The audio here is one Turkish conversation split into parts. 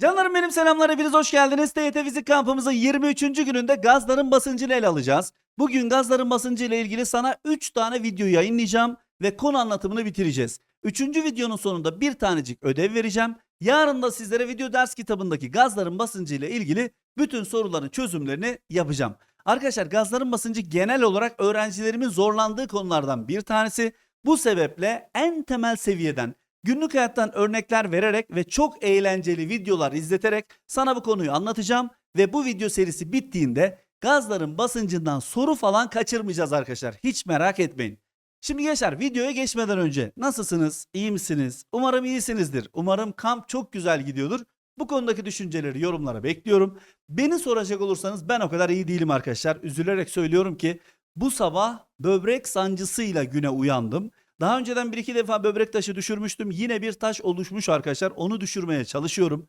Canlarım benim selamlar hepiniz hoş geldiniz. TYT Fizik kampımızın 23. gününde gazların basıncını ele alacağız. Bugün gazların basıncı ile ilgili sana 3 tane video yayınlayacağım ve konu anlatımını bitireceğiz. 3. videonun sonunda bir tanecik ödev vereceğim. Yarın da sizlere video ders kitabındaki gazların basıncı ile ilgili bütün soruların çözümlerini yapacağım. Arkadaşlar gazların basıncı genel olarak öğrencilerimin zorlandığı konulardan bir tanesi. Bu sebeple en temel seviyeden günlük hayattan örnekler vererek ve çok eğlenceli videolar izleterek sana bu konuyu anlatacağım ve bu video serisi bittiğinde gazların basıncından soru falan kaçırmayacağız arkadaşlar. Hiç merak etmeyin. Şimdi gençler videoya geçmeden önce nasılsınız? İyi misiniz? Umarım iyisinizdir. Umarım kamp çok güzel gidiyordur. Bu konudaki düşünceleri yorumlara bekliyorum. Beni soracak olursanız ben o kadar iyi değilim arkadaşlar. Üzülerek söylüyorum ki bu sabah böbrek sancısıyla güne uyandım. Daha önceden bir iki defa böbrek taşı düşürmüştüm. Yine bir taş oluşmuş arkadaşlar. Onu düşürmeye çalışıyorum.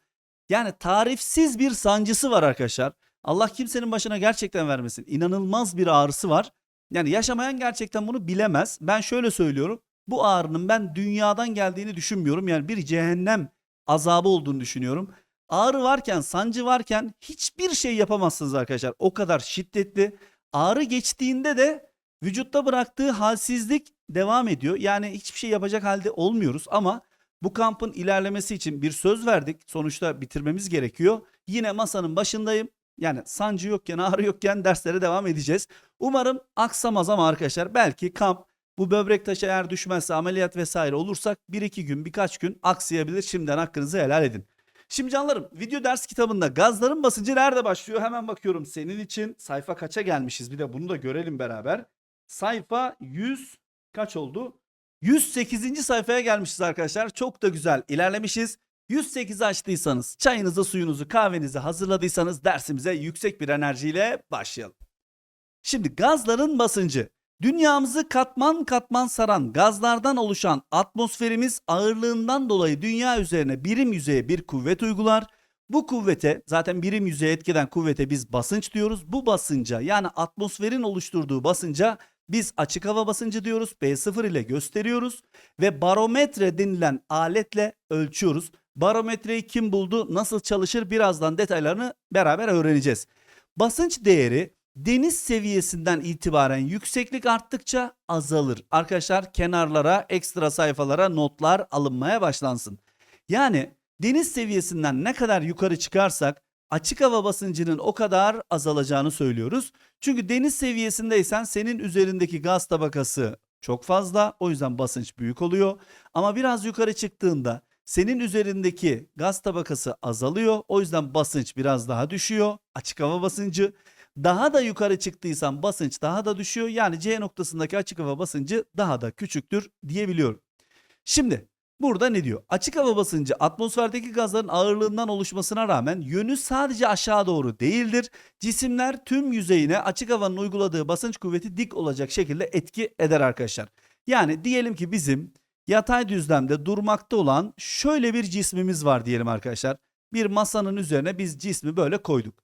Yani tarifsiz bir sancısı var arkadaşlar. Allah kimsenin başına gerçekten vermesin. İnanılmaz bir ağrısı var. Yani yaşamayan gerçekten bunu bilemez. Ben şöyle söylüyorum. Bu ağrının ben dünyadan geldiğini düşünmüyorum. Yani bir cehennem azabı olduğunu düşünüyorum. Ağrı varken, sancı varken hiçbir şey yapamazsınız arkadaşlar. O kadar şiddetli. Ağrı geçtiğinde de vücutta bıraktığı halsizlik devam ediyor. Yani hiçbir şey yapacak halde olmuyoruz ama bu kampın ilerlemesi için bir söz verdik. Sonuçta bitirmemiz gerekiyor. Yine masanın başındayım. Yani sancı yokken, ağrı yokken derslere devam edeceğiz. Umarım aksamaz ama arkadaşlar belki kamp bu böbrek taşı eğer düşmezse ameliyat vesaire olursak bir iki gün birkaç gün aksayabilir. Şimdiden hakkınızı helal edin. Şimdi canlarım video ders kitabında gazların basıncı nerede başlıyor? Hemen bakıyorum senin için sayfa kaça gelmişiz bir de bunu da görelim beraber. Sayfa 100 kaç oldu? 108. sayfaya gelmişiz arkadaşlar. Çok da güzel ilerlemişiz. 108'i açtıysanız, çayınızı, suyunuzu, kahvenizi hazırladıysanız dersimize yüksek bir enerjiyle başlayalım. Şimdi gazların basıncı. Dünyamızı katman katman saran gazlardan oluşan atmosferimiz ağırlığından dolayı dünya üzerine birim yüzeye bir kuvvet uygular. Bu kuvvete zaten birim yüzeye etkeden kuvvete biz basınç diyoruz. Bu basınca yani atmosferin oluşturduğu basınca biz açık hava basıncı diyoruz. B0 ile gösteriyoruz ve barometre denilen aletle ölçüyoruz. Barometreyi kim buldu, nasıl çalışır birazdan detaylarını beraber öğreneceğiz. Basınç değeri deniz seviyesinden itibaren yükseklik arttıkça azalır. Arkadaşlar kenarlara, ekstra sayfalara notlar alınmaya başlansın. Yani deniz seviyesinden ne kadar yukarı çıkarsak açık hava basıncının o kadar azalacağını söylüyoruz. Çünkü deniz seviyesindeysen senin üzerindeki gaz tabakası çok fazla. O yüzden basınç büyük oluyor. Ama biraz yukarı çıktığında senin üzerindeki gaz tabakası azalıyor. O yüzden basınç biraz daha düşüyor. Açık hava basıncı. Daha da yukarı çıktıysan basınç daha da düşüyor. Yani C noktasındaki açık hava basıncı daha da küçüktür diyebiliyorum. Şimdi burada ne diyor? Açık hava basıncı atmosferdeki gazların ağırlığından oluşmasına rağmen yönü sadece aşağı doğru değildir. Cisimler tüm yüzeyine açık havanın uyguladığı basınç kuvveti dik olacak şekilde etki eder arkadaşlar. Yani diyelim ki bizim yatay düzlemde durmakta olan şöyle bir cismimiz var diyelim arkadaşlar. Bir masanın üzerine biz cismi böyle koyduk.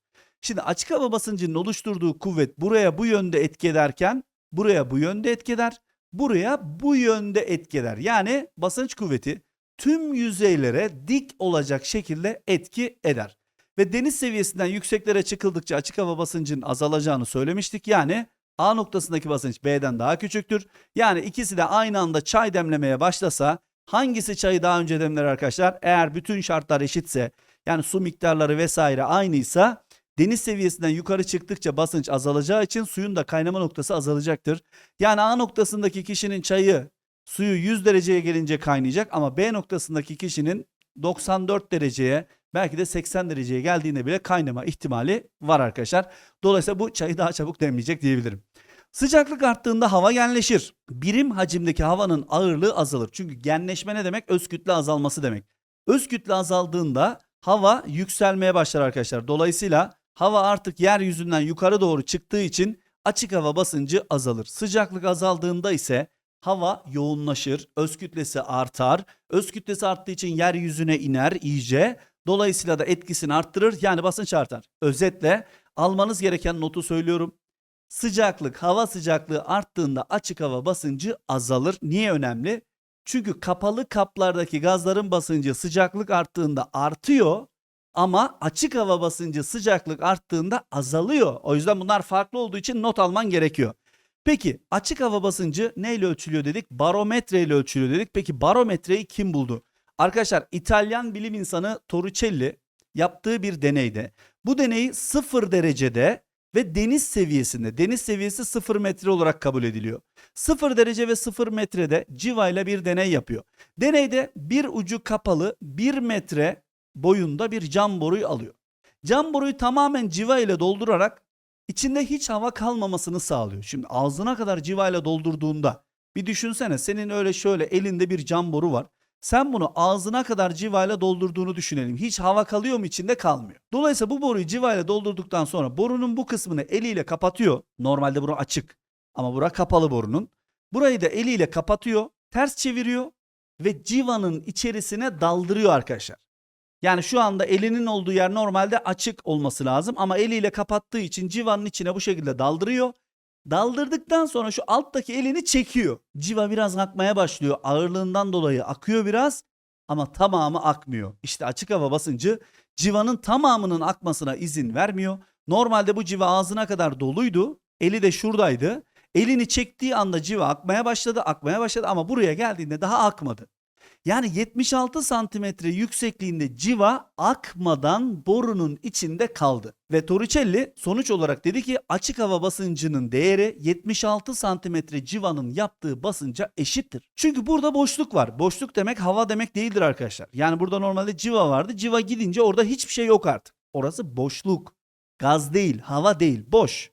Şimdi açık hava basıncının oluşturduğu kuvvet buraya bu yönde etki ederken buraya bu yönde etki eder. Buraya bu yönde etki eder. Yani basınç kuvveti tüm yüzeylere dik olacak şekilde etki eder. Ve deniz seviyesinden yükseklere çıkıldıkça açık hava basıncının azalacağını söylemiştik. Yani A noktasındaki basınç B'den daha küçüktür. Yani ikisi de aynı anda çay demlemeye başlasa hangisi çayı daha önce demler arkadaşlar? Eğer bütün şartlar eşitse yani su miktarları vesaire aynıysa deniz seviyesinden yukarı çıktıkça basınç azalacağı için suyun da kaynama noktası azalacaktır. Yani A noktasındaki kişinin çayı suyu 100 dereceye gelince kaynayacak ama B noktasındaki kişinin 94 dereceye belki de 80 dereceye geldiğinde bile kaynama ihtimali var arkadaşlar. Dolayısıyla bu çayı daha çabuk demleyecek diyebilirim. Sıcaklık arttığında hava genleşir. Birim hacimdeki havanın ağırlığı azalır. Çünkü genleşme ne demek? Öz kütle azalması demek. Öz kütle azaldığında hava yükselmeye başlar arkadaşlar. Dolayısıyla hava artık yeryüzünden yukarı doğru çıktığı için açık hava basıncı azalır. Sıcaklık azaldığında ise hava yoğunlaşır, öz kütlesi artar. Öz kütlesi arttığı için yeryüzüne iner iyice. Dolayısıyla da etkisini arttırır yani basınç artar. Özetle almanız gereken notu söylüyorum. Sıcaklık, hava sıcaklığı arttığında açık hava basıncı azalır. Niye önemli? Çünkü kapalı kaplardaki gazların basıncı sıcaklık arttığında artıyor. Ama açık hava basıncı sıcaklık arttığında azalıyor. O yüzden bunlar farklı olduğu için not alman gerekiyor. Peki açık hava basıncı neyle ölçülüyor dedik? Barometre ile ölçülüyor dedik. Peki barometreyi kim buldu? Arkadaşlar İtalyan bilim insanı Torricelli yaptığı bir deneyde bu deneyi sıfır derecede ve deniz seviyesinde deniz seviyesi sıfır metre olarak kabul ediliyor. Sıfır derece ve sıfır metrede civa ile bir deney yapıyor. Deneyde bir ucu kapalı bir metre boyunda bir cam boruyu alıyor. Cam boruyu tamamen civa ile doldurarak içinde hiç hava kalmamasını sağlıyor. Şimdi ağzına kadar civa ile doldurduğunda bir düşünsene senin öyle şöyle elinde bir cam boru var. Sen bunu ağzına kadar civayla doldurduğunu düşünelim. Hiç hava kalıyor mu içinde kalmıyor. Dolayısıyla bu boruyu civayla doldurduktan sonra borunun bu kısmını eliyle kapatıyor. Normalde bura açık ama bura kapalı borunun. Burayı da eliyle kapatıyor, ters çeviriyor ve civanın içerisine daldırıyor arkadaşlar. Yani şu anda elinin olduğu yer normalde açık olması lazım ama eliyle kapattığı için civanın içine bu şekilde daldırıyor. Daldırdıktan sonra şu alttaki elini çekiyor. Civa biraz akmaya başlıyor. Ağırlığından dolayı akıyor biraz ama tamamı akmıyor. İşte açık hava basıncı civanın tamamının akmasına izin vermiyor. Normalde bu civa ağzına kadar doluydu. Eli de şuradaydı. Elini çektiği anda civa akmaya başladı, akmaya başladı ama buraya geldiğinde daha akmadı. Yani 76 santimetre yüksekliğinde civa akmadan borunun içinde kaldı. Ve Torricelli sonuç olarak dedi ki açık hava basıncının değeri 76 santimetre civanın yaptığı basınca eşittir. Çünkü burada boşluk var. Boşluk demek hava demek değildir arkadaşlar. Yani burada normalde civa vardı. Civa gidince orada hiçbir şey yok artık. Orası boşluk. Gaz değil, hava değil, boş.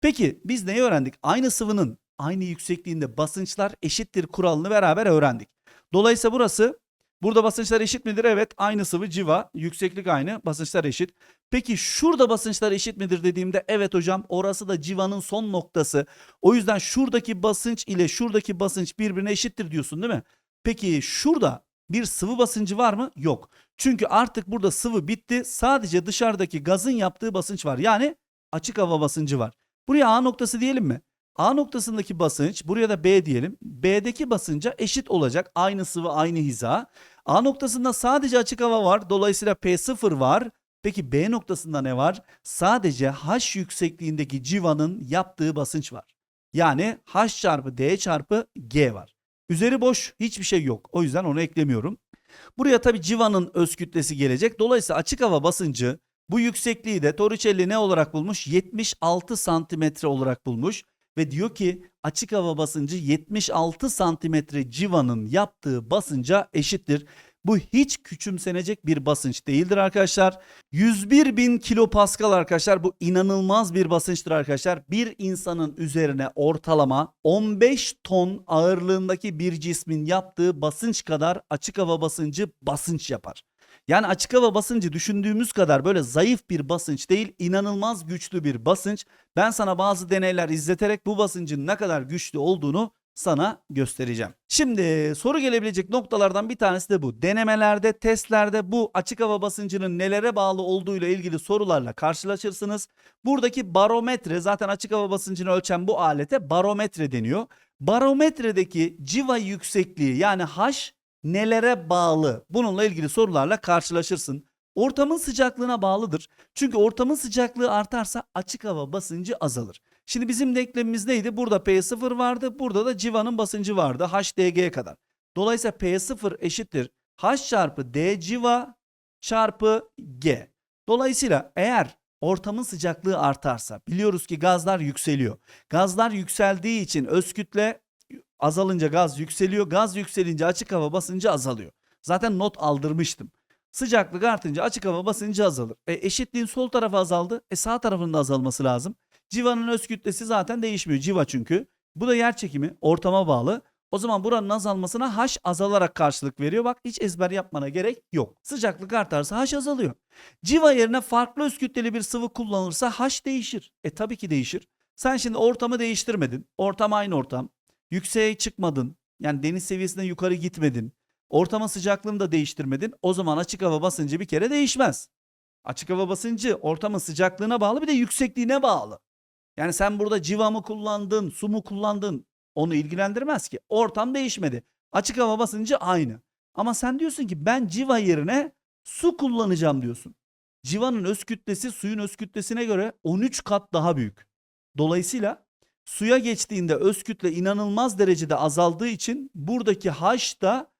Peki biz neyi öğrendik? Aynı sıvının aynı yüksekliğinde basınçlar eşittir kuralını beraber öğrendik. Dolayısıyla burası burada basınçlar eşit midir? Evet aynı sıvı civa yükseklik aynı basınçlar eşit. Peki şurada basınçlar eşit midir dediğimde evet hocam orası da civanın son noktası. O yüzden şuradaki basınç ile şuradaki basınç birbirine eşittir diyorsun değil mi? Peki şurada bir sıvı basıncı var mı? Yok. Çünkü artık burada sıvı bitti. Sadece dışarıdaki gazın yaptığı basınç var. Yani açık hava basıncı var. Buraya A noktası diyelim mi? A noktasındaki basınç buraya da B diyelim. B'deki basınca eşit olacak. Aynı sıvı aynı hiza. A noktasında sadece açık hava var. Dolayısıyla P0 var. Peki B noktasında ne var? Sadece H yüksekliğindeki civanın yaptığı basınç var. Yani H çarpı D çarpı G var. Üzeri boş hiçbir şey yok. O yüzden onu eklemiyorum. Buraya tabii civanın öz kütlesi gelecek. Dolayısıyla açık hava basıncı bu yüksekliği de Torricelli ne olarak bulmuş? 76 santimetre olarak bulmuş ve diyor ki açık hava basıncı 76 santimetre civanın yaptığı basınca eşittir. Bu hiç küçümsenecek bir basınç değildir arkadaşlar. 101 bin kilopascal arkadaşlar bu inanılmaz bir basınçtır arkadaşlar. Bir insanın üzerine ortalama 15 ton ağırlığındaki bir cismin yaptığı basınç kadar açık hava basıncı basınç yapar. Yani açık hava basıncı düşündüğümüz kadar böyle zayıf bir basınç değil, inanılmaz güçlü bir basınç. Ben sana bazı deneyler izleterek bu basıncın ne kadar güçlü olduğunu sana göstereceğim. Şimdi soru gelebilecek noktalardan bir tanesi de bu. Denemelerde, testlerde bu açık hava basıncının nelere bağlı olduğuyla ilgili sorularla karşılaşırsınız. Buradaki barometre zaten açık hava basıncını ölçen bu alete barometre deniyor. Barometredeki civa yüksekliği yani H nelere bağlı? Bununla ilgili sorularla karşılaşırsın. Ortamın sıcaklığına bağlıdır. Çünkü ortamın sıcaklığı artarsa açık hava basıncı azalır. Şimdi bizim denklemimiz neydi? Burada P0 vardı. Burada da civanın basıncı vardı. HDG'ye kadar. Dolayısıyla P0 eşittir. H çarpı D civa çarpı G. Dolayısıyla eğer ortamın sıcaklığı artarsa biliyoruz ki gazlar yükseliyor. Gazlar yükseldiği için öz kütle azalınca gaz yükseliyor. Gaz yükselince açık hava basıncı azalıyor. Zaten not aldırmıştım. Sıcaklık artınca açık hava basıncı azalır. E, eşitliğin sol tarafı azaldı. E sağ tarafının da azalması lazım. Civanın öz kütlesi zaten değişmiyor. Civa çünkü. Bu da yer çekimi ortama bağlı. O zaman buranın azalmasına H azalarak karşılık veriyor. Bak hiç ezber yapmana gerek yok. Sıcaklık artarsa H azalıyor. Civa yerine farklı öz kütleli bir sıvı kullanılırsa H değişir. E tabii ki değişir. Sen şimdi ortamı değiştirmedin. Ortam aynı ortam. Yükseğe çıkmadın. Yani deniz seviyesinden yukarı gitmedin. Ortamın sıcaklığını da değiştirmedin. O zaman açık hava basıncı bir kere değişmez. Açık hava basıncı ortamın sıcaklığına bağlı bir de yüksekliğine bağlı. Yani sen burada civa mı kullandın, su mu kullandın onu ilgilendirmez ki. Ortam değişmedi. Açık hava basıncı aynı. Ama sen diyorsun ki ben civa yerine su kullanacağım diyorsun. civanın öz kütlesi suyun öz kütlesine göre 13 kat daha büyük. Dolayısıyla suya geçtiğinde öz kütle inanılmaz derecede azaldığı için buradaki H da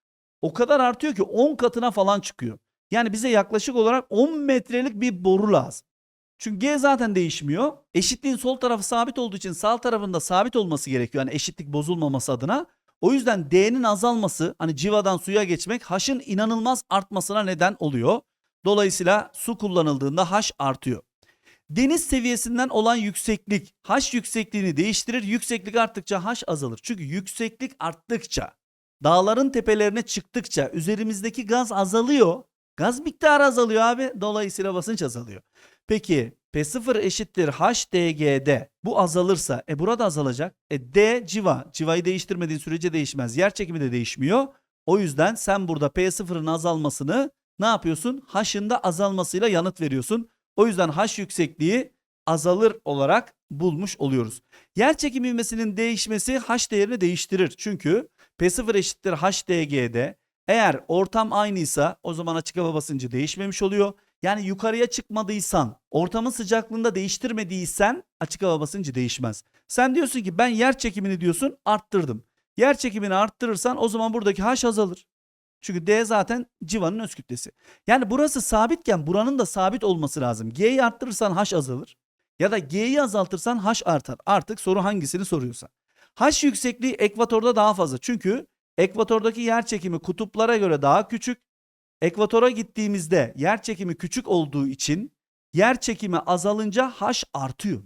o kadar artıyor ki 10 katına falan çıkıyor. Yani bize yaklaşık olarak 10 metrelik bir boru lazım. Çünkü G zaten değişmiyor. Eşitliğin sol tarafı sabit olduğu için sağ tarafında sabit olması gerekiyor. Yani eşitlik bozulmaması adına. O yüzden D'nin azalması hani civadan suya geçmek H'ın inanılmaz artmasına neden oluyor. Dolayısıyla su kullanıldığında H artıyor. Deniz seviyesinden olan yükseklik H yüksekliğini değiştirir. Yükseklik arttıkça H azalır. Çünkü yükseklik arttıkça dağların tepelerine çıktıkça üzerimizdeki gaz azalıyor. Gaz miktarı azalıyor abi. Dolayısıyla basınç azalıyor. Peki P0 eşittir HDG'de bu azalırsa e burada azalacak. E D civa. Civayı değiştirmediğin sürece değişmez. Yer çekimi de değişmiyor. O yüzden sen burada P0'ın azalmasını ne yapıyorsun? H'ın da azalmasıyla yanıt veriyorsun. O yüzden H yüksekliği azalır olarak bulmuş oluyoruz. Yer çekimi ivmesinin değişmesi H değerini değiştirir. Çünkü P0 eşittir HDG'de eğer ortam aynıysa o zaman açık hava basıncı değişmemiş oluyor. Yani yukarıya çıkmadıysan, ortamın sıcaklığında değiştirmediysen açık hava basıncı değişmez. Sen diyorsun ki ben yer çekimini diyorsun arttırdım. Yer çekimini arttırırsan o zaman buradaki H azalır. Çünkü D zaten civanın öz kütlesi. Yani burası sabitken buranın da sabit olması lazım. G'yi arttırırsan H azalır. Ya da G'yi azaltırsan H artar. Artık soru hangisini soruyorsa. H yüksekliği ekvatorda daha fazla. Çünkü ekvatordaki yer çekimi kutuplara göre daha küçük. Ekvatora gittiğimizde yer çekimi küçük olduğu için yer çekimi azalınca H artıyor.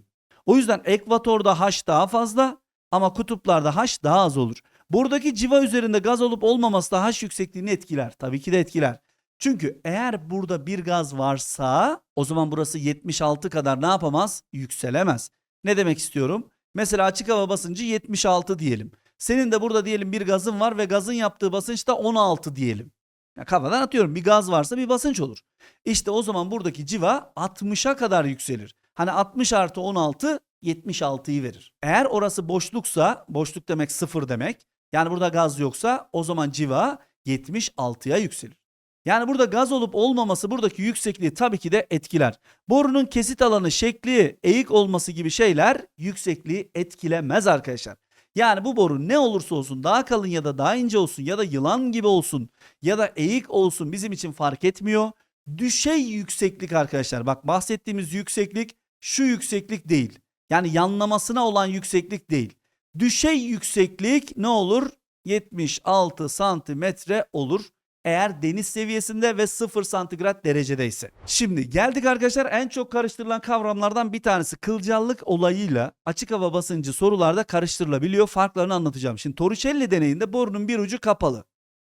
O yüzden ekvatorda H daha fazla ama kutuplarda H daha az olur. Buradaki civa üzerinde gaz olup olmaması da H yüksekliğini etkiler. Tabii ki de etkiler. Çünkü eğer burada bir gaz varsa o zaman burası 76 kadar ne yapamaz? Yükselemez. Ne demek istiyorum? Mesela açık hava basıncı 76 diyelim. Senin de burada diyelim bir gazın var ve gazın yaptığı basınç da 16 diyelim. Ya kafadan atıyorum bir gaz varsa bir basınç olur. İşte o zaman buradaki civa 60'a kadar yükselir. Hani 60 artı 16 76'yı verir. Eğer orası boşluksa boşluk demek sıfır demek. Yani burada gaz yoksa o zaman civa 76'ya yükselir. Yani burada gaz olup olmaması buradaki yüksekliği tabii ki de etkiler. Borunun kesit alanı, şekli, eğik olması gibi şeyler yüksekliği etkilemez arkadaşlar. Yani bu boru ne olursa olsun daha kalın ya da daha ince olsun ya da yılan gibi olsun ya da eğik olsun bizim için fark etmiyor. Düşey yükseklik arkadaşlar bak bahsettiğimiz yükseklik şu yükseklik değil. Yani yanlamasına olan yükseklik değil. Düşey yükseklik ne olur? 76 santimetre olur. Eğer deniz seviyesinde ve 0 santigrat derecedeyse. Şimdi geldik arkadaşlar en çok karıştırılan kavramlardan bir tanesi kılcallık olayıyla açık hava basıncı sorularda karıştırılabiliyor. Farklarını anlatacağım. Şimdi Torricelli deneyinde borunun bir ucu kapalı.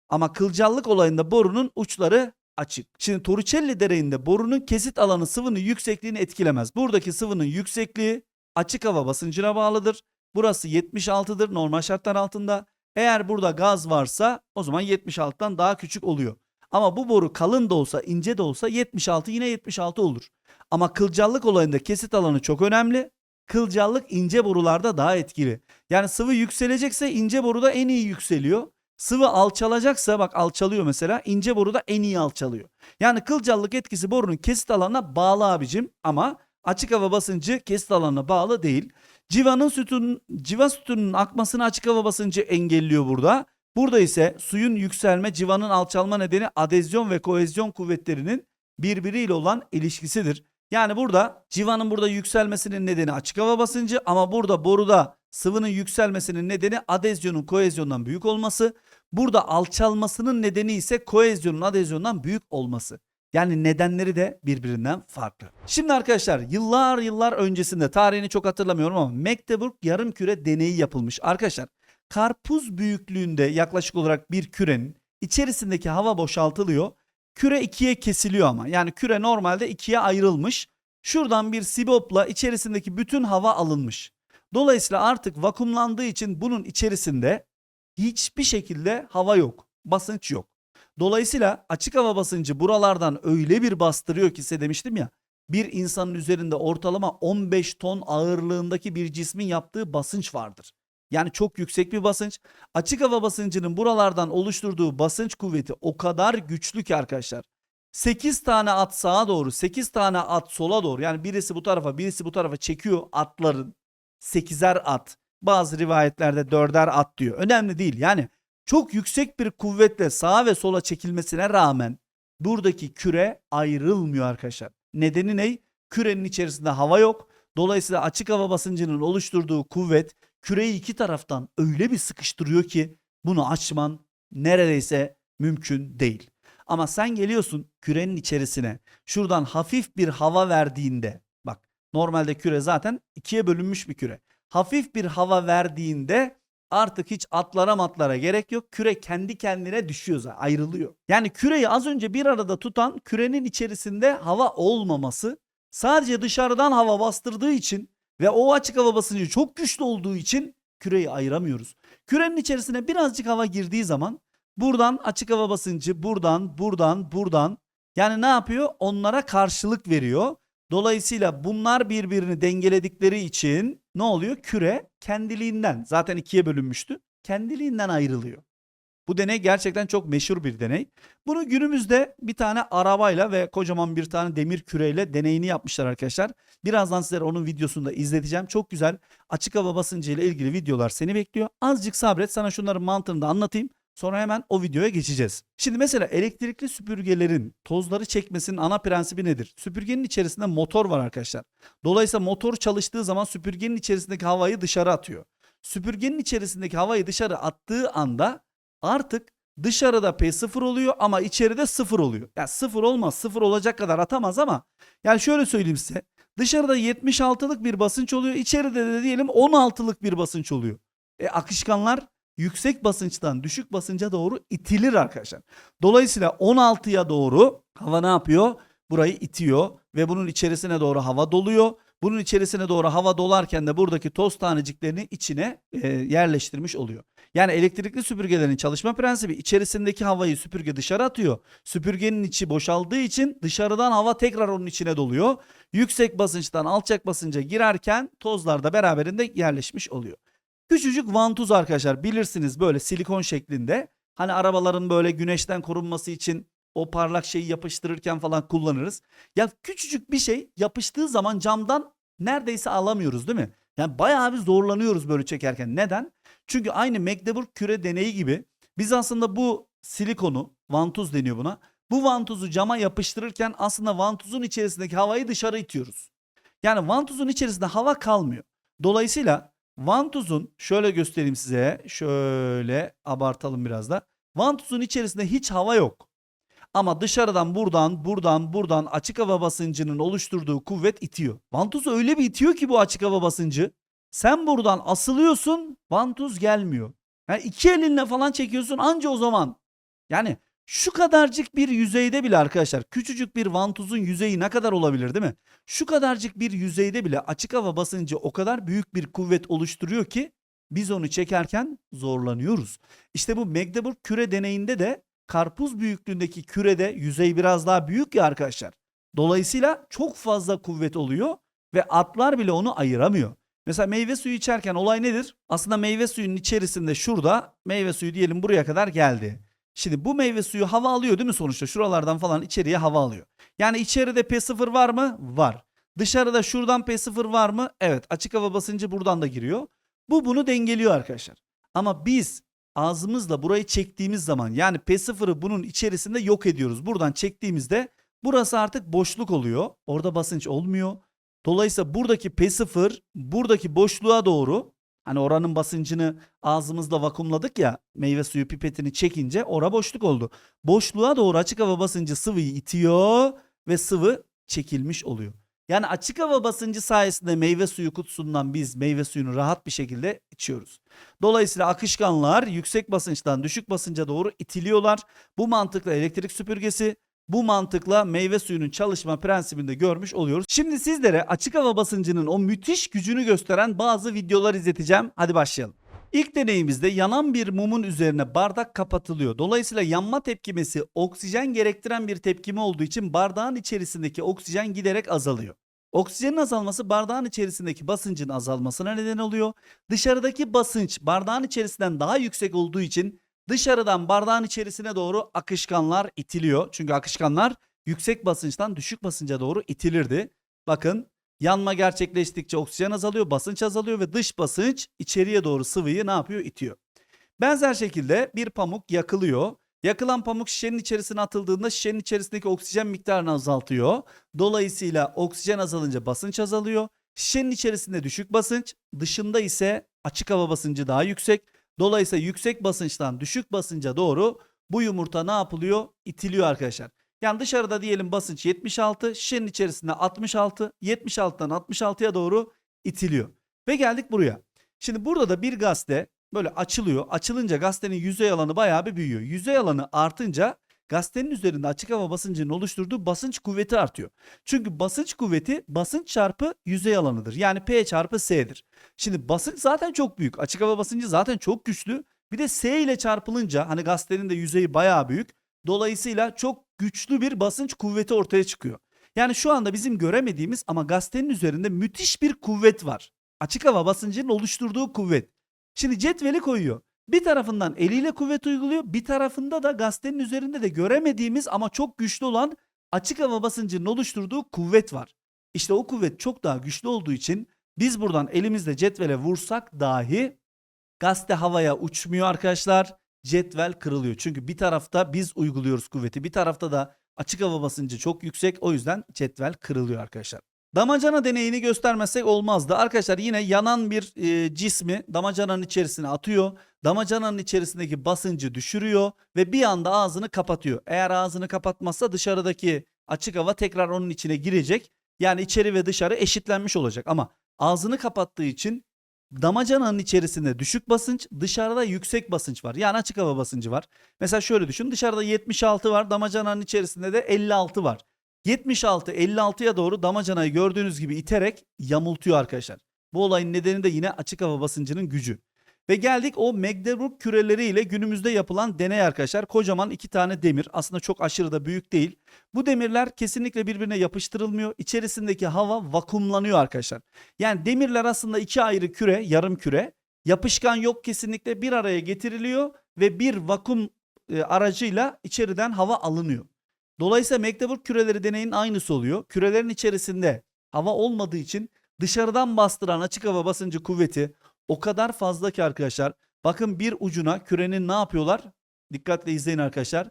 Ama kılcallık olayında borunun uçları açık. Şimdi Torricelli deneyinde borunun kesit alanı sıvının yüksekliğini etkilemez. Buradaki sıvının yüksekliği açık hava basıncına bağlıdır. Burası 76'dır normal şartlar altında. Eğer burada gaz varsa o zaman 76'dan daha küçük oluyor. Ama bu boru kalın da olsa ince de olsa 76 yine 76 olur. Ama kılcallık olayında kesit alanı çok önemli. Kılcallık ince borularda daha etkili. Yani sıvı yükselecekse ince boruda en iyi yükseliyor. Sıvı alçalacaksa bak alçalıyor mesela ince boruda en iyi alçalıyor. Yani kılcallık etkisi borunun kesit alanına bağlı abicim ama açık hava basıncı kesit alanına bağlı değil. Civanın sütunun, civa sütununun akmasını açık hava basıncı engelliyor burada. Burada ise suyun yükselme, civanın alçalma nedeni adezyon ve kohezyon kuvvetlerinin birbiriyle olan ilişkisidir. Yani burada civanın burada yükselmesinin nedeni açık hava basıncı ama burada boruda sıvının yükselmesinin nedeni adezyonun kohezyondan büyük olması. Burada alçalmasının nedeni ise kohezyonun adezyondan büyük olması. Yani nedenleri de birbirinden farklı. Şimdi arkadaşlar yıllar yıllar öncesinde tarihini çok hatırlamıyorum ama Magdeburg yarım küre deneyi yapılmış. Arkadaşlar karpuz büyüklüğünde yaklaşık olarak bir kürenin içerisindeki hava boşaltılıyor. Küre ikiye kesiliyor ama yani küre normalde ikiye ayrılmış. Şuradan bir sibopla içerisindeki bütün hava alınmış. Dolayısıyla artık vakumlandığı için bunun içerisinde hiçbir şekilde hava yok. Basınç yok. Dolayısıyla açık hava basıncı buralardan öyle bir bastırıyor ki size demiştim ya bir insanın üzerinde ortalama 15 ton ağırlığındaki bir cismin yaptığı basınç vardır. Yani çok yüksek bir basınç. Açık hava basıncının buralardan oluşturduğu basınç kuvveti o kadar güçlü ki arkadaşlar. 8 tane at sağa doğru, 8 tane at sola doğru. Yani birisi bu tarafa, birisi bu tarafa çekiyor atların. 8'er at. Bazı rivayetlerde 4'er at diyor. Önemli değil. Yani çok yüksek bir kuvvetle sağa ve sola çekilmesine rağmen buradaki küre ayrılmıyor arkadaşlar. Nedeni ne? Kürenin içerisinde hava yok. Dolayısıyla açık hava basıncının oluşturduğu kuvvet küreyi iki taraftan öyle bir sıkıştırıyor ki bunu açman neredeyse mümkün değil. Ama sen geliyorsun kürenin içerisine şuradan hafif bir hava verdiğinde bak normalde küre zaten ikiye bölünmüş bir küre. Hafif bir hava verdiğinde artık hiç atlara matlara gerek yok. Küre kendi kendine düşüyor zaten ayrılıyor. Yani küreyi az önce bir arada tutan kürenin içerisinde hava olmaması sadece dışarıdan hava bastırdığı için ve o açık hava basıncı çok güçlü olduğu için küreyi ayıramıyoruz. Kürenin içerisine birazcık hava girdiği zaman buradan açık hava basıncı buradan buradan buradan yani ne yapıyor? Onlara karşılık veriyor. Dolayısıyla bunlar birbirini dengeledikleri için ne oluyor? Küre kendiliğinden zaten ikiye bölünmüştü. Kendiliğinden ayrılıyor. Bu deney gerçekten çok meşhur bir deney. Bunu günümüzde bir tane arabayla ve kocaman bir tane demir küreyle deneyini yapmışlar arkadaşlar. Birazdan sizlere onun videosunu da izleteceğim. Çok güzel açık hava basıncı ile ilgili videolar seni bekliyor. Azıcık sabret sana şunların mantığını da anlatayım. Sonra hemen o videoya geçeceğiz. Şimdi mesela elektrikli süpürgelerin tozları çekmesinin ana prensibi nedir? Süpürgenin içerisinde motor var arkadaşlar. Dolayısıyla motor çalıştığı zaman süpürgenin içerisindeki havayı dışarı atıyor. Süpürgenin içerisindeki havayı dışarı attığı anda artık dışarıda P0 oluyor ama içeride 0 oluyor. Yani 0 olmaz 0 olacak kadar atamaz ama yani şöyle söyleyeyim size. Dışarıda 76'lık bir basınç oluyor. içeride de diyelim 16'lık bir basınç oluyor. E, akışkanlar yüksek basınçtan düşük basınca doğru itilir arkadaşlar. Dolayısıyla 16'ya doğru hava ne yapıyor? Burayı itiyor ve bunun içerisine doğru hava doluyor. Bunun içerisine doğru hava dolarken de buradaki toz taneciklerini içine e, yerleştirmiş oluyor. Yani elektrikli süpürgelerin çalışma prensibi içerisindeki havayı süpürge dışarı atıyor. Süpürgenin içi boşaldığı için dışarıdan hava tekrar onun içine doluyor. Yüksek basınçtan alçak basınca girerken tozlar da beraberinde yerleşmiş oluyor. Küçücük vantuz arkadaşlar bilirsiniz böyle silikon şeklinde. Hani arabaların böyle güneşten korunması için o parlak şeyi yapıştırırken falan kullanırız. Ya küçücük bir şey yapıştığı zaman camdan neredeyse alamıyoruz değil mi? Yani bayağı bir zorlanıyoruz böyle çekerken. Neden? Çünkü aynı Magdeburg küre deneyi gibi biz aslında bu silikonu, vantuz deniyor buna. Bu vantuzu cama yapıştırırken aslında vantuzun içerisindeki havayı dışarı itiyoruz. Yani vantuzun içerisinde hava kalmıyor. Dolayısıyla vantuzun şöyle göstereyim size. Şöyle abartalım biraz da. Vantuzun içerisinde hiç hava yok. Ama dışarıdan buradan buradan buradan açık hava basıncının oluşturduğu kuvvet itiyor. Vantuz öyle bir itiyor ki bu açık hava basıncı. Sen buradan asılıyorsun vantuz gelmiyor. Yani iki elinle falan çekiyorsun anca o zaman. Yani şu kadarcık bir yüzeyde bile arkadaşlar küçücük bir vantuzun yüzeyi ne kadar olabilir değil mi? Şu kadarcık bir yüzeyde bile açık hava basıncı o kadar büyük bir kuvvet oluşturuyor ki biz onu çekerken zorlanıyoruz. İşte bu Magdeburg küre deneyinde de karpuz büyüklüğündeki kürede yüzey biraz daha büyük ya arkadaşlar. Dolayısıyla çok fazla kuvvet oluyor ve atlar bile onu ayıramıyor. Mesela meyve suyu içerken olay nedir? Aslında meyve suyunun içerisinde şurada meyve suyu diyelim buraya kadar geldi. Şimdi bu meyve suyu hava alıyor değil mi sonuçta? Şuralardan falan içeriye hava alıyor. Yani içeride P0 var mı? Var. Dışarıda şuradan P0 var mı? Evet. Açık hava basıncı buradan da giriyor. Bu bunu dengeliyor arkadaşlar. Ama biz ağzımızla burayı çektiğimiz zaman yani P0'ı bunun içerisinde yok ediyoruz. Buradan çektiğimizde burası artık boşluk oluyor. Orada basınç olmuyor. Dolayısıyla buradaki P0 buradaki boşluğa doğru hani oranın basıncını ağzımızla vakumladık ya meyve suyu pipetini çekince ora boşluk oldu. Boşluğa doğru açık hava basıncı sıvıyı itiyor ve sıvı çekilmiş oluyor. Yani açık hava basıncı sayesinde meyve suyu kutusundan biz meyve suyunu rahat bir şekilde içiyoruz. Dolayısıyla akışkanlar yüksek basınçtan düşük basınca doğru itiliyorlar. Bu mantıkla elektrik süpürgesi bu mantıkla meyve suyunun çalışma prensibini de görmüş oluyoruz. Şimdi sizlere açık hava basıncının o müthiş gücünü gösteren bazı videolar izleteceğim. Hadi başlayalım. İlk deneyimizde yanan bir mumun üzerine bardak kapatılıyor. Dolayısıyla yanma tepkimesi oksijen gerektiren bir tepkime olduğu için bardağın içerisindeki oksijen giderek azalıyor. Oksijenin azalması bardağın içerisindeki basıncın azalmasına neden oluyor. Dışarıdaki basınç bardağın içerisinden daha yüksek olduğu için dışarıdan bardağın içerisine doğru akışkanlar itiliyor. Çünkü akışkanlar yüksek basınçtan düşük basınca doğru itilirdi. Bakın yanma gerçekleştikçe oksijen azalıyor, basınç azalıyor ve dış basınç içeriye doğru sıvıyı ne yapıyor? İtiyor. Benzer şekilde bir pamuk yakılıyor. Yakılan pamuk şişenin içerisine atıldığında şişenin içerisindeki oksijen miktarını azaltıyor. Dolayısıyla oksijen azalınca basınç azalıyor. Şişenin içerisinde düşük basınç, dışında ise açık hava basıncı daha yüksek. Dolayısıyla yüksek basınçtan düşük basınca doğru bu yumurta ne yapılıyor? İtiliyor arkadaşlar. Yani dışarıda diyelim basınç 76, şişenin içerisinde 66, 76'dan 66'ya doğru itiliyor. Ve geldik buraya. Şimdi burada da bir gazete böyle açılıyor. Açılınca gazetenin yüzey alanı bayağı bir büyüyor. Yüzey alanı artınca gazetenin üzerinde açık hava basıncının oluşturduğu basınç kuvveti artıyor. Çünkü basınç kuvveti basınç çarpı yüzey alanıdır. Yani P çarpı S'dir. Şimdi basınç zaten çok büyük. Açık hava basıncı zaten çok güçlü. Bir de S ile çarpılınca hani gazetenin de yüzeyi bayağı büyük. Dolayısıyla çok güçlü bir basınç kuvveti ortaya çıkıyor. Yani şu anda bizim göremediğimiz ama gazetenin üzerinde müthiş bir kuvvet var. Açık hava basıncının oluşturduğu kuvvet. Şimdi cetveli koyuyor. Bir tarafından eliyle kuvvet uyguluyor. Bir tarafında da gazetenin üzerinde de göremediğimiz ama çok güçlü olan açık hava basıncının oluşturduğu kuvvet var. İşte o kuvvet çok daha güçlü olduğu için biz buradan elimizle cetvele vursak dahi gazete havaya uçmuyor arkadaşlar. Cetvel kırılıyor. Çünkü bir tarafta biz uyguluyoruz kuvveti. Bir tarafta da açık hava basıncı çok yüksek. O yüzden cetvel kırılıyor arkadaşlar. Damacana deneyini göstermezsek olmazdı. Arkadaşlar yine yanan bir e, cismi damacananın içerisine atıyor. Damacananın içerisindeki basıncı düşürüyor ve bir anda ağzını kapatıyor. Eğer ağzını kapatmazsa dışarıdaki açık hava tekrar onun içine girecek. Yani içeri ve dışarı eşitlenmiş olacak ama ağzını kapattığı için damacananın içerisinde düşük basınç, dışarıda yüksek basınç var. Yani açık hava basıncı var. Mesela şöyle düşün. Dışarıda 76 var, damacananın içerisinde de 56 var. 76 56'ya doğru damacanayı gördüğünüz gibi iterek yamultuyor arkadaşlar. Bu olayın nedeni de yine açık hava basıncının gücü. Ve geldik o Magdeburg küreleriyle günümüzde yapılan deney arkadaşlar. Kocaman iki tane demir. Aslında çok aşırı da büyük değil. Bu demirler kesinlikle birbirine yapıştırılmıyor. İçerisindeki hava vakumlanıyor arkadaşlar. Yani demirler aslında iki ayrı küre, yarım küre. Yapışkan yok kesinlikle bir araya getiriliyor ve bir vakum e, aracıyla içeriden hava alınıyor. Dolayısıyla Magdeburg küreleri deneyin aynısı oluyor. Kürelerin içerisinde hava olmadığı için dışarıdan bastıran açık hava basıncı kuvveti o kadar fazla ki arkadaşlar. Bakın bir ucuna kürenin ne yapıyorlar? Dikkatle izleyin arkadaşlar.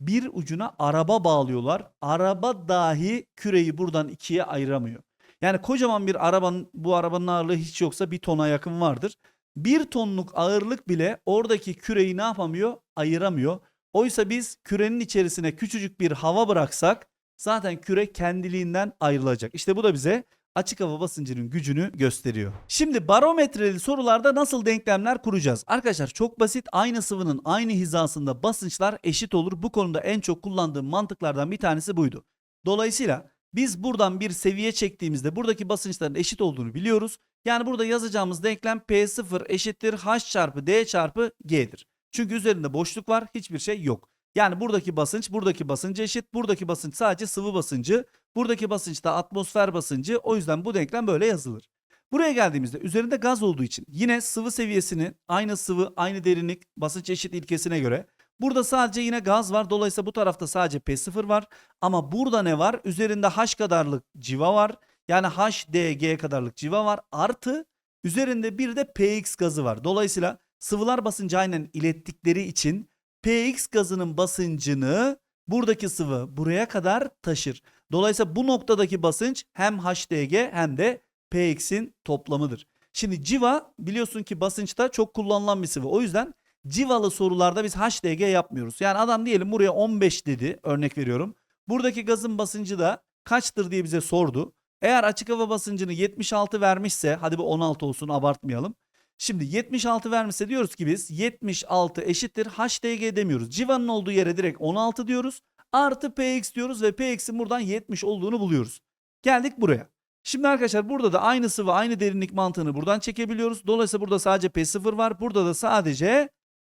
Bir ucuna araba bağlıyorlar. Araba dahi küreyi buradan ikiye ayıramıyor. Yani kocaman bir arabanın bu arabanın ağırlığı hiç yoksa bir tona yakın vardır. Bir tonluk ağırlık bile oradaki küreyi ne yapamıyor? Ayıramıyor. Oysa biz kürenin içerisine küçücük bir hava bıraksak zaten küre kendiliğinden ayrılacak. İşte bu da bize açık hava basıncının gücünü gösteriyor. Şimdi barometreli sorularda nasıl denklemler kuracağız? Arkadaşlar çok basit. Aynı sıvının aynı hizasında basınçlar eşit olur. Bu konuda en çok kullandığım mantıklardan bir tanesi buydu. Dolayısıyla biz buradan bir seviye çektiğimizde buradaki basınçların eşit olduğunu biliyoruz. Yani burada yazacağımız denklem P0 eşittir H çarpı D çarpı G'dir. Çünkü üzerinde boşluk var, hiçbir şey yok. Yani buradaki basınç buradaki basınca eşit. Buradaki basınç sadece sıvı basıncı. Buradaki basınç da atmosfer basıncı. O yüzden bu denklem böyle yazılır. Buraya geldiğimizde üzerinde gaz olduğu için yine sıvı seviyesini aynı sıvı, aynı derinlik, basınç eşit ilkesine göre Burada sadece yine gaz var. Dolayısıyla bu tarafta sadece P0 var. Ama burada ne var? Üzerinde H kadarlık civa var. Yani HDG kadarlık civa var. Artı üzerinde bir de PX gazı var. Dolayısıyla sıvılar basıncı aynen ilettikleri için PX gazının basıncını buradaki sıvı buraya kadar taşır. Dolayısıyla bu noktadaki basınç hem HDG hem de PX'in toplamıdır. Şimdi civa biliyorsun ki basınçta çok kullanılan bir sıvı. O yüzden civalı sorularda biz HDG yapmıyoruz. Yani adam diyelim buraya 15 dedi örnek veriyorum. Buradaki gazın basıncı da kaçtır diye bize sordu. Eğer açık hava basıncını 76 vermişse hadi bu 16 olsun abartmayalım. Şimdi 76 vermişse diyoruz ki biz 76 eşittir HDG demiyoruz. Civanın olduğu yere direkt 16 diyoruz. Artı PX diyoruz ve PX'in buradan 70 olduğunu buluyoruz. Geldik buraya. Şimdi arkadaşlar burada da aynı sıvı aynı derinlik mantığını buradan çekebiliyoruz. Dolayısıyla burada sadece P0 var. Burada da sadece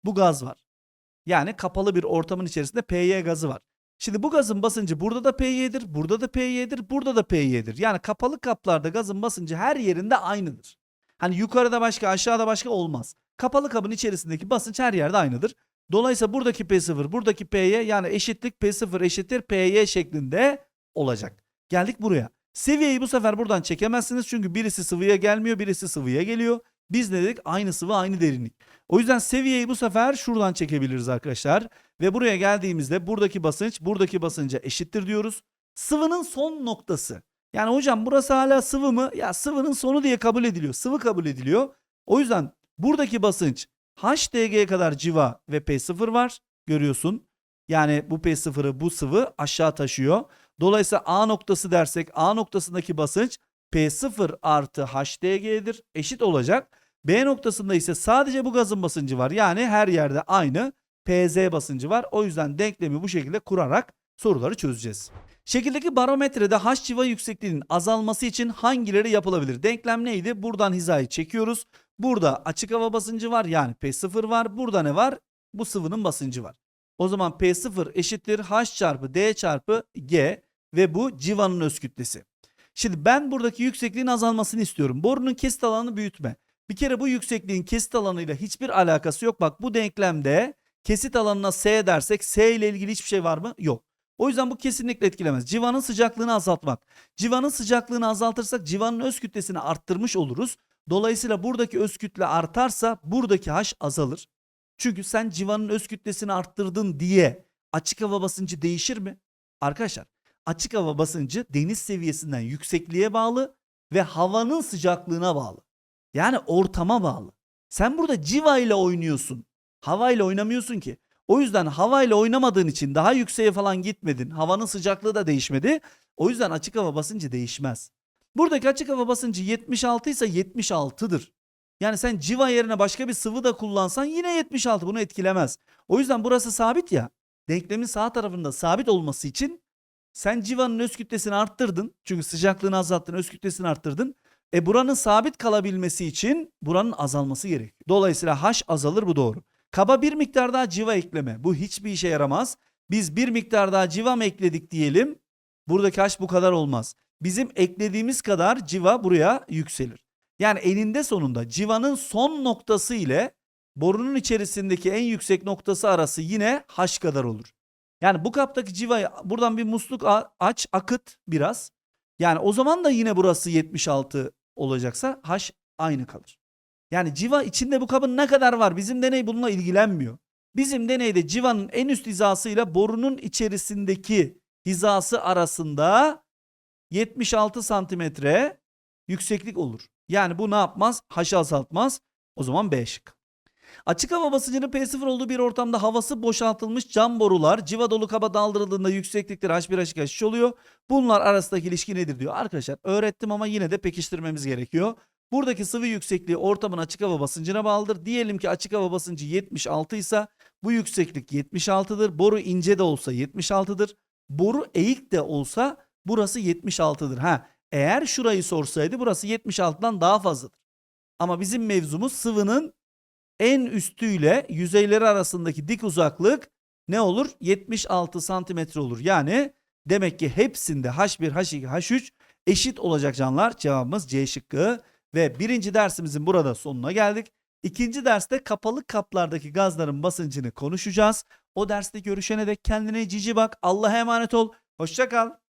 bu gaz var. Yani kapalı bir ortamın içerisinde PY gazı var. Şimdi bu gazın basıncı burada da PY'dir, burada da PY'dir, burada da PY'dir. Yani kapalı kaplarda gazın basıncı her yerinde aynıdır. Hani yukarıda başka aşağıda başka olmaz. Kapalı kabın içerisindeki basınç her yerde aynıdır. Dolayısıyla buradaki P0 buradaki P'ye yani eşitlik P0 eşittir P'ye şeklinde olacak. Geldik buraya. Seviyeyi bu sefer buradan çekemezsiniz çünkü birisi sıvıya gelmiyor birisi sıvıya geliyor. Biz ne dedik? Aynı sıvı aynı derinlik. O yüzden seviyeyi bu sefer şuradan çekebiliriz arkadaşlar. Ve buraya geldiğimizde buradaki basınç buradaki basınca eşittir diyoruz. Sıvının son noktası. Yani hocam burası hala sıvı mı? Ya sıvının sonu diye kabul ediliyor. Sıvı kabul ediliyor. O yüzden buradaki basınç HDG'ye kadar civa ve P0 var. Görüyorsun. Yani bu P0'ı bu sıvı aşağı taşıyor. Dolayısıyla A noktası dersek A noktasındaki basınç P0 artı HDG'dir. Eşit olacak. B noktasında ise sadece bu gazın basıncı var. Yani her yerde aynı PZ basıncı var. O yüzden denklemi bu şekilde kurarak soruları çözeceğiz. Şekildeki barometrede H civa yüksekliğinin azalması için hangileri yapılabilir? Denklem neydi? Buradan hizayı çekiyoruz. Burada açık hava basıncı var yani P0 var. Burada ne var? Bu sıvının basıncı var. O zaman P0 eşittir H çarpı D çarpı G ve bu civanın öz kütlesi. Şimdi ben buradaki yüksekliğin azalmasını istiyorum. Borunun kesit alanını büyütme. Bir kere bu yüksekliğin kesit alanıyla hiçbir alakası yok. Bak bu denklemde kesit alanına S dersek S ile ilgili hiçbir şey var mı? Yok. O yüzden bu kesinlikle etkilemez. Civanın sıcaklığını azaltmak. Civanın sıcaklığını azaltırsak civanın öz kütlesini arttırmış oluruz. Dolayısıyla buradaki öz kütle artarsa buradaki H azalır. Çünkü sen civanın öz kütlesini arttırdın diye açık hava basıncı değişir mi? Arkadaşlar açık hava basıncı deniz seviyesinden yüksekliğe bağlı ve havanın sıcaklığına bağlı. Yani ortama bağlı. Sen burada civa ile oynuyorsun. Hava ile oynamıyorsun ki. O yüzden hava ile oynamadığın için daha yükseğe falan gitmedin. Havanın sıcaklığı da değişmedi. O yüzden açık hava basıncı değişmez. Buradaki açık hava basıncı 76 ise 76'dır. Yani sen civa yerine başka bir sıvı da kullansan yine 76 bunu etkilemez. O yüzden burası sabit ya. Denklemin sağ tarafında sabit olması için sen civanın öz kütlesini arttırdın. Çünkü sıcaklığını azalttın, öz kütlesini arttırdın. E buranın sabit kalabilmesi için buranın azalması gerekiyor. Dolayısıyla H azalır bu doğru. Kaba bir miktar daha civa ekleme. Bu hiçbir işe yaramaz. Biz bir miktar daha civa mı ekledik diyelim. Buradaki H bu kadar olmaz. Bizim eklediğimiz kadar civa buraya yükselir. Yani eninde sonunda civanın son noktası ile borunun içerisindeki en yüksek noktası arası yine H kadar olur. Yani bu kaptaki civayı buradan bir musluk aç, akıt biraz. Yani o zaman da yine burası 76 olacaksa H aynı kalır. Yani civa içinde bu kabın ne kadar var? Bizim deney bununla ilgilenmiyor. Bizim deneyde civanın en üst hizasıyla borunun içerisindeki hizası arasında 76 santimetre yükseklik olur. Yani bu ne yapmaz? H'ı azaltmaz. O zaman B şık. Açık hava basıncının P0 olduğu bir ortamda havası boşaltılmış cam borular civa dolu kaba daldırıldığında yükseklikleri H1 H2 H3 oluyor. Bunlar arasındaki ilişki nedir diyor. Arkadaşlar öğrettim ama yine de pekiştirmemiz gerekiyor. Buradaki sıvı yüksekliği ortamın açık hava basıncına bağlıdır. Diyelim ki açık hava basıncı 76 ise bu yükseklik 76'dır. Boru ince de olsa 76'dır. Boru eğik de olsa burası 76'dır. Ha, eğer şurayı sorsaydı burası 76'dan daha fazladır. Ama bizim mevzumuz sıvının en üstüyle yüzeyleri arasındaki dik uzaklık ne olur? 76 santimetre olur. Yani demek ki hepsinde H1, H2, H3 eşit olacak canlar. Cevabımız C şıkkı. Ve birinci dersimizin burada sonuna geldik. İkinci derste kapalı kaplardaki gazların basıncını konuşacağız. O derste görüşene dek kendine cici bak. Allah'a emanet ol. Hoşça kal.